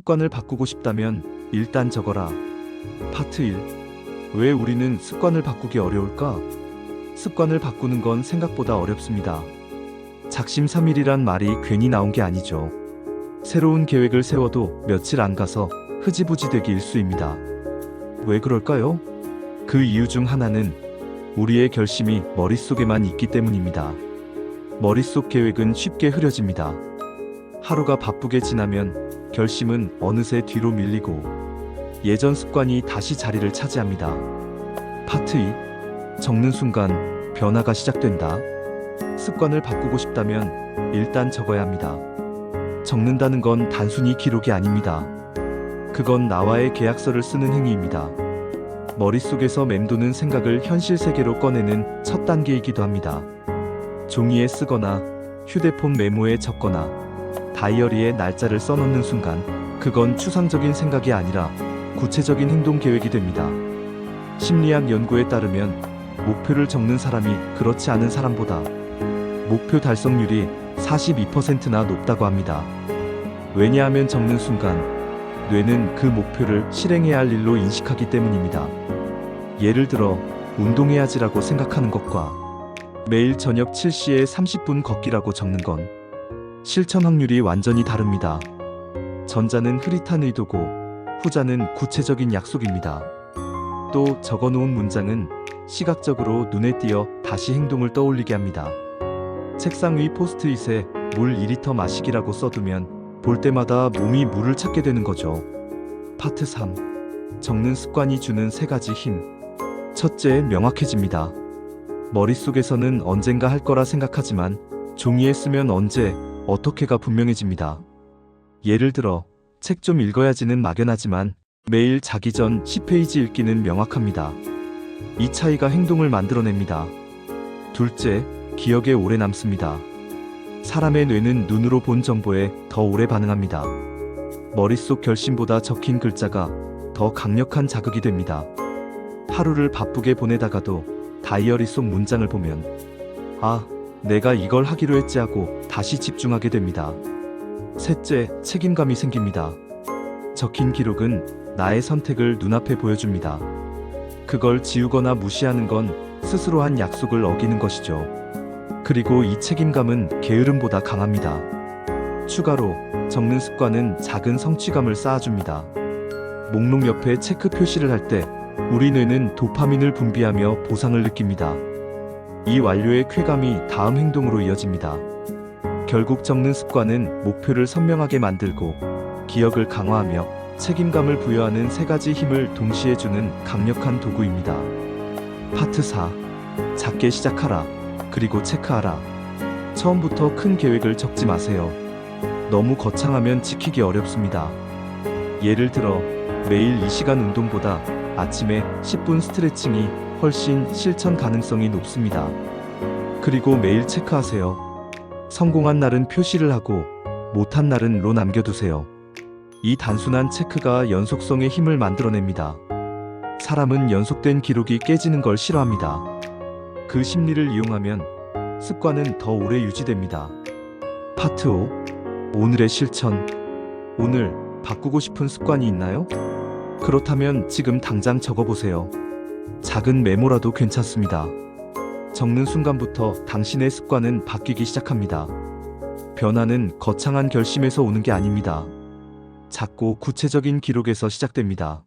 습관을 바꾸고 싶다면 일단 적어라. 파트 1. 왜 우리는 습관을 바꾸기 어려울까? 습관을 바꾸는 건 생각보다 어렵습니다. 작심삼일이란 말이 괜히 나온 게 아니죠. 새로운 계획을 세워도 며칠 안 가서 흐지부지 되기 일수입니다. 왜 그럴까요? 그 이유 중 하나는 우리의 결심이 머릿속에만 있기 때문입니다. 머릿속 계획은 쉽게 흐려집니다. 하루가 바쁘게 지나면 결심은 어느새 뒤로 밀리고 예전 습관이 다시 자리를 차지합니다. 파트 2. 적는 순간 변화가 시작된다. 습관을 바꾸고 싶다면 일단 적어야 합니다. 적는다는 건 단순히 기록이 아닙니다. 그건 나와의 계약서를 쓰는 행위입니다. 머릿속에서 맴도는 생각을 현실 세계로 꺼내는 첫 단계이기도 합니다. 종이에 쓰거나 휴대폰 메모에 적거나 다이어리에 날짜를 써놓는 순간 그건 추상적인 생각이 아니라 구체적인 행동 계획이 됩니다. 심리학 연구에 따르면 목표를 적는 사람이 그렇지 않은 사람보다 목표 달성률이 42%나 높다고 합니다. 왜냐하면 적는 순간 뇌는 그 목표를 실행해야 할 일로 인식하기 때문입니다. 예를 들어 운동해야지라고 생각하는 것과 매일 저녁 7시에 30분 걷기라고 적는 건 실천 확률이 완전히 다릅니다. 전자는 흐릿한 의도고 후자는 구체적인 약속입니다. 또 적어놓은 문장은 시각적으로 눈에 띄어 다시 행동을 떠올리게 합니다. 책상 위 포스트잇에 물 2리터 마시기라고 써두면 볼 때마다 몸이 물을 찾게 되는 거죠. 파트 3. 적는 습관이 주는 세 가지 힘. 첫째, 명확해집니다. 머릿속에서는 언젠가 할 거라 생각하지만 종이에 쓰면 언제, 어떻게가 분명해집니다. 예를 들어, 책 좀 읽어야지는 막연하지만 매일 자기 전 10페이지 읽기는 명확합니다. 이 차이가 행동을 만들어냅니다. 둘째, 기억에 오래 남습니다. 사람의 뇌는 눈으로 본 정보에 더 오래 반응합니다. 머릿속 결심보다 적힌 글자가 더 강력한 자극이 됩니다. 하루를 바쁘게 보내다가도 다이어리 속 문장을 보면 아, 내가 이걸 하기로 했지 하고 다시 집중하게 됩니다. 셋째, 책임감이 생깁니다. 적힌 기록은 나의 선택을 눈앞에 보여줍니다. 그걸 지우거나 무시하는 건 스스로 한 약속을 어기는 것이죠. 그리고 이 책임감은 게으름보다 강합니다. 추가로 적는 습관은 작은 성취감을 쌓아줍니다. 목록 옆에 체크 표시를 할 때 우리 뇌는 도파민을 분비하며 보상을 느낍니다. 이 완료의 쾌감이 다음 행동으로 이어집니다. 결국 적는 습관은 목표를 선명하게 만들고 기억을 강화하며 책임감을 부여하는 세 가지 힘을 동시에 주는 강력한 도구입니다. 파트 4. 작게 시작하라. 그리고 체크하라. 처음부터 큰 계획을 적지 마세요. 너무 거창하면 지키기 어렵습니다. 예를 들어 매일 이 시간 운동보다 아침에 10분 스트레칭이 훨씬 실천 가능성이 높습니다. 그리고 매일 체크하세요. 성공한 날은 표시를 하고 못한 날은 로 남겨두세요. 이 단순한 체크가 연속성의 힘을 만들어냅니다. 사람은 연속된 기록이 깨지는 걸 싫어합니다. 그 심리를 이용하면 습관은 더 오래 유지됩니다. 파트 5. 오늘의 실천. 오늘 바꾸고 싶은 습관이 있나요? 그렇다면 지금 당장 적어보세요. 작은 메모라도 괜찮습니다. 적는 순간부터 당신의 습관은 바뀌기 시작합니다. 변화는 거창한 결심에서 오는 게 아닙니다. 작고 구체적인 기록에서 시작됩니다.